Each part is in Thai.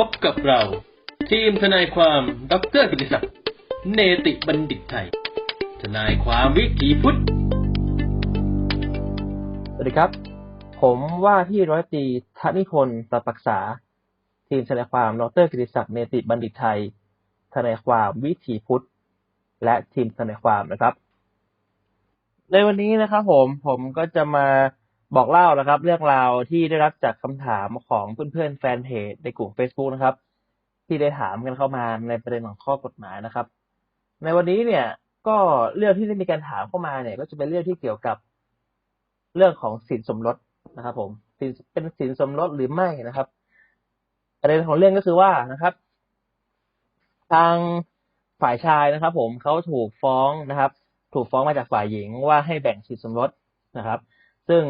พบกับเรา ทีมทนายความดรกิติศักดิ์เนติบัณฑิตไทย ทนายความวิถีพุทธ สวัสดีครับ ผมว่าที่ร้อยตรีธนิพนธ์ประปักษา ทีมทนายความดรกิติศักดิ์เนติบัณฑิตไทย ทนายความวิถีพุทธ และทีมทนายความนะครับ ในวันนี้นะครับผมผมก็จะมา บอกเล่านะครับ เรื่องราวที่ได้รับจากคำถามของเพื่อนๆแฟนเพจในกลุ่ม Facebook นะครับ ที่ได้ถามกันเข้ามาในประเด็นของข้อกฎหมายนะครับ ในวันนี้เนี่ยก็เรื่องที่ได้มีการถามเข้ามาเนี่ย ก็จะเป็นเรื่องที่เกี่ยวกับเรื่องของสินสมรสนะครับ ผมสินเป็นสินสมรสหรือไม่นะครับ ประเด็นของเรื่องก็คือว่านะครับ ทางฝ่ายชายนะครับ ผมเขาถูกฟ้องนะครับ ถูกฟ้องมาจากฝ่ายหญิงว่าให้แบ่งสินสมรสนะครับ ซึ่ง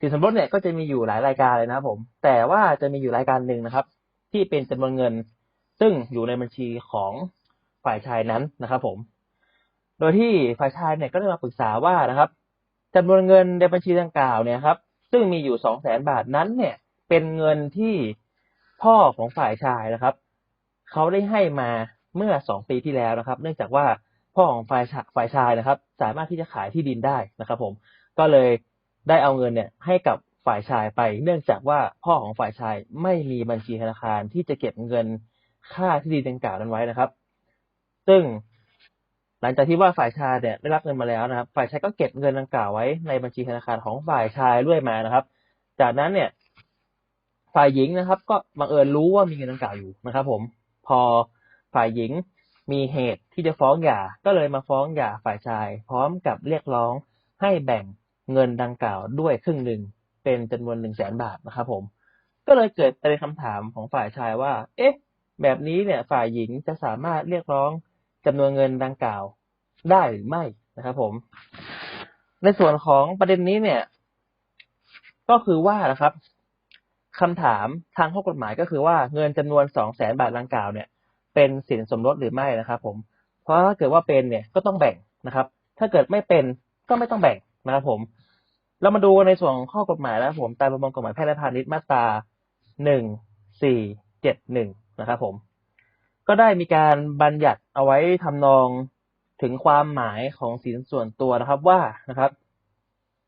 สินสมรสเนี่ยก็จะมีอยู่หลายรายการเลยนะครับผม แต่ว่าจะมีอยู่รายการหนึ่งนะครับ ที่เป็นจำนวนเงิน ซึ่งอยู่ในบัญชีของฝ่ายชายนั้นนะครับ ผม โดยที่ฝ่ายชายเนี่ยก็ได้มาปรึกษาว่านะครับจำนวนเงินในบัญชีดังกล่าวเนี่ยครับ ซึ่งมีอยู่สองแสนบาทนั้นเนี่ย เป็นเงินที่พ่อของฝ่ายชายนะครับเขาได้ให้มาเมื่อสองปีที่แล้วนะครับ เนื่องจากว่าพ่อของฝ่ายฝ่ายชายนะครับ สามารถที่จะขายที่ดินได้นะครับ ผม ก็เลย ได้เอาเงินเนี่ยให้กับฝ่ายชายไป เนื่องจากว่าพ่อของฝ่ายชายไม่มีบัญชีธนาคารที่จะเก็บเงินค่าที่ดินดังกล่าวนั้นไว้นะครับ ซึ่งหลังจากที่ว่าฝ่ายชายเนี่ยได้รับเงินมาแล้วนะครับ ฝ่ายชายก็เก็บเงินดังกล่าวไว้ในบัญชีธนาคารของฝ่ายชายเรื่อยมานะครับ จากนั้นเนี่ย ฝ่ายหญิงนะครับ ก็บังเอิญรู้ว่ามีเงินดังกล่าวอยู่นะครับ ผม พอฝ่ายหญิงมีเหตุที่จะฟ้องหย่า ก็เลยมาฟ้องหย่าฝ่ายชาย พร้อมกับเรียกร้องให้แบ่ง เงินดังกล่าวด้วยครึ่งหนึ่งเป็นจำนวนหนึ่งแสนบาทนะครับผม ก็เลยเกิดเด็นคำถามของฝ่ายชายว่า เอ๊ะ แบบนี้เนี่ยฝ่ายหญิงจะสามารถเรียกร้องจำนวนเงินดังกล่าวได้หรือไม่นะครับผม ในส่วนของประเด็นนี้เนี่ย ก็คือว่านะครับคำถามทางข้อกฎหมายก็คือว่าเงินจำนวนสองแสนบาทดังกล่าวเนี่ย เป็นสินสมรสหรือไม่นะครับ ผม เพราะถ้าเกิดว่าเป็นเนี่ยก็ต้องแบ่งนะครับ ถ้าเกิดไม่เป็นก็ไม่ต้องแบ่ง นะครับผม เรามาดูในส่วนของข้อกฎหมายแล้วผมตามประมวลกฎหมายแพ่งและพาณิชย์มาตราหนึ่งสี่เจ็ดหนึ่งนะครับผม ก็ได้มีการบัญญัติเอาไว้ทำนองถึงความหมายของสินส่วนตัวนะครับว่านะครับ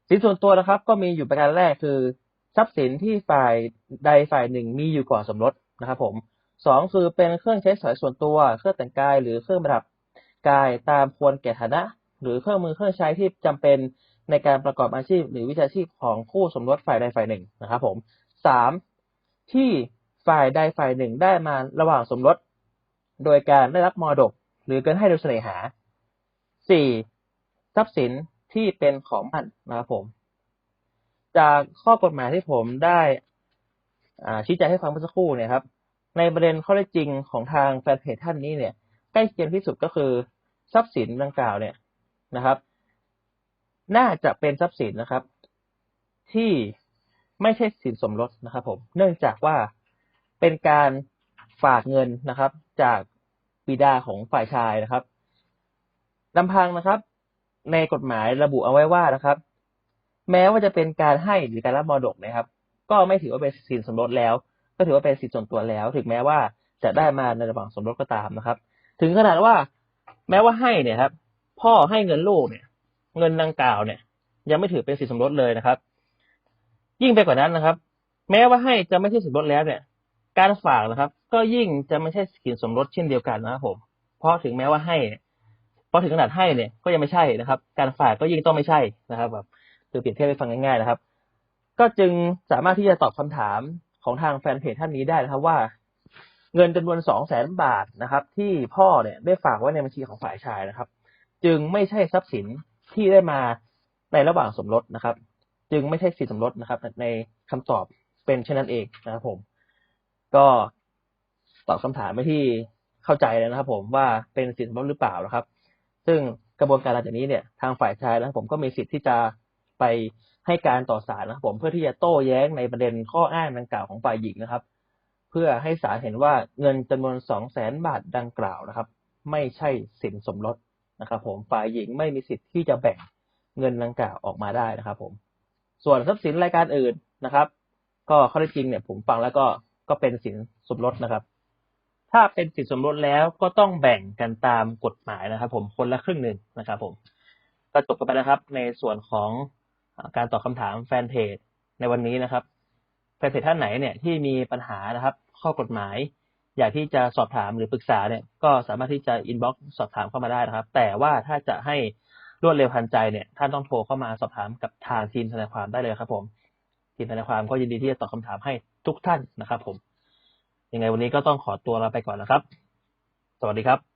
สินส่วนตัวนะครับ ก็มีอยู่ประการแรกคือ ทรัพย์สินที่ฝ่ายใดฝ่ายหนึ่งมีอยู่ก่อนสมรสนะครับ ผมสองคือเป็นเครื่องใช้สอยส่วนตัว เครื่องแต่งกาย หรือเครื่องประดับกายตามควรแก่ฐานะ หรือเครื่องมือเครื่องใช้ที่จำเป็น ในการประกอบอาชีพหรือวิชาชีพของคู่สมรสฝ่ายใดฝ่ายหนึ่งนะครับผมสามที่ฝ่ายใดฝ่ายหนึ่งได้มาระหว่างสมรส โดยการได้รับมรดก หรือการให้โดยเสน่หาสี่ทรัพย์สินที่เป็นของมันนะครับผม จากข้อกฎหมายที่ผมได้ชี้แจงให้ฟังเมื่อสักครู่เนี่ยครับ ในประเด็นข้อเท็จจริงของทางแฟนเพจท่านนี้เนี่ยใกล้เคียงที่สุดก็คือทรัพย์สินดังกล่าวเนี่ยนะครับ น่าจะเป็นทรัพย์สินนะครับ ที่ไม่ใช่สินสมรสนะครับ ผม เนื่องจากว่าเป็นการฝากเงินนะครับ จากบิดาของฝ่ายชายนะครับลำพังนะครับ ในกฎหมายระบุเอาไว้ว่านะครับ แม้ว่าจะเป็นการให้หรือการรับมรดกนะครับ ก็ไม่ถือว่าเป็นสินสมรสแล้ว ก็ถือว่าเป็นสิทธิส่วนตัวแล้ว ถึงแม้ว่าจะได้มาในระหว่างสมรสก็ตามนะครับ ถึงขนาดว่า แม้ว่าให้เนี่ยครับ พ่อให้เงินลูกเนี่ย เงินดังกล่าวเนี่ย ยังไม่ถือเป็นสินสมรสเลยนะครับ ยิ่งไปกว่านั้นนะครับ แม้ว่าให้จะไม่ใช่สินสมรสแล้วเนี่ย การฝากนะครับ ก็ยิ่งจะไม่ใช่สินสมรสเช่นเดียวกันนะครับผมเพราะถึงแม้ว่าให้เพอถึงขนาดให้เนี่ยก็ยังไม่ใช่นะครับ การฝากก็ยิ่งต้องไม่ใช่นะครับแบบคือเปรียบเทียบให้ฟังง่ายๆนะครับ ก็จึงสามารถที่จะตอบคำถามของทางแฟนเพจท่านนี้ได้นะครับว่า เงินจำนวนสองแสนบาทนะครับ ที่พ่อเนี่ยได้ฝากไว้ในบัญชีของฝ่ายชายนะครับ จึงไม่ใช่ทรัพย์สิน ที่ได้มาในระหว่างสมรสนะครับ จึงไม่ใช่สินสมรสนะครับ ในคำตอบเป็นเช่นนั้นเองนะครับผม ก็ตอบคำถามไม่ที่เข้าใจแล้วนะครับ ผมว่าเป็นสินสมรสหรือเปล่านะครับ ซึ่งกระบวนการหลังจากนี้เนี่ยทางฝ่ายชายนะครับผมก็มีสิทธิ์ที่จะไปให้การต่อศาลนะครับ ผมเพื่อที่จะโต้แย้งในประเด็นข้ออ้างดังกล่าวของฝ่ายหญิงนะครับ เพื่อให้ศาลเห็นว่าเงินจำนวนสองแสนบาทดังกล่าวนะครับ ไม่ใช่สินสมรส นะครับ ผมฝ่ายหญิงไม่มีสิทธิ์ที่จะแบ่งเงินดังกล่าวออกมาได้นะครับ ผม ส่วนทรัพย์สินรายการอื่นนะครับ ก็ข้อจริงเนี่ย ผมฟังแล้วก็ก็เป็นสินสมรสนะครับ ถ้าเป็นสินสมรสแล้วก็ต้องแบ่งกันตามกฎหมายนะครับ ผมคนละครึ่งหนึ่งนะครับ ผมก็จบกันไปแล้วครับ ในส่วนของการตอบคำถามแฟนเพจในวันนี้นะครับแฟนเพจท่านไหนเนี่ยที่มีปัญหานะครับ ข้อกฎหมาย อยากที่จะสอบถามหรือปรึกษาเนี่ย ก็สามารถที่จะอินบ็อกซ์สอบถามเข้ามาได้นะครับ แต่ว่าถ้าจะให้รวดเร็วทันใจเนี่ยท่านต้องโทรเข้ามาสอบถามกับทางทีมทนายความได้เลยครับ ผม ทีมทนายความก็ยินดีที่จะตอบคำถามให้ทุกท่านนะครับ ผมยังไงวันนี้ก็ต้องขอตัวลาไปก่อนนะครับ สวัสดีครับ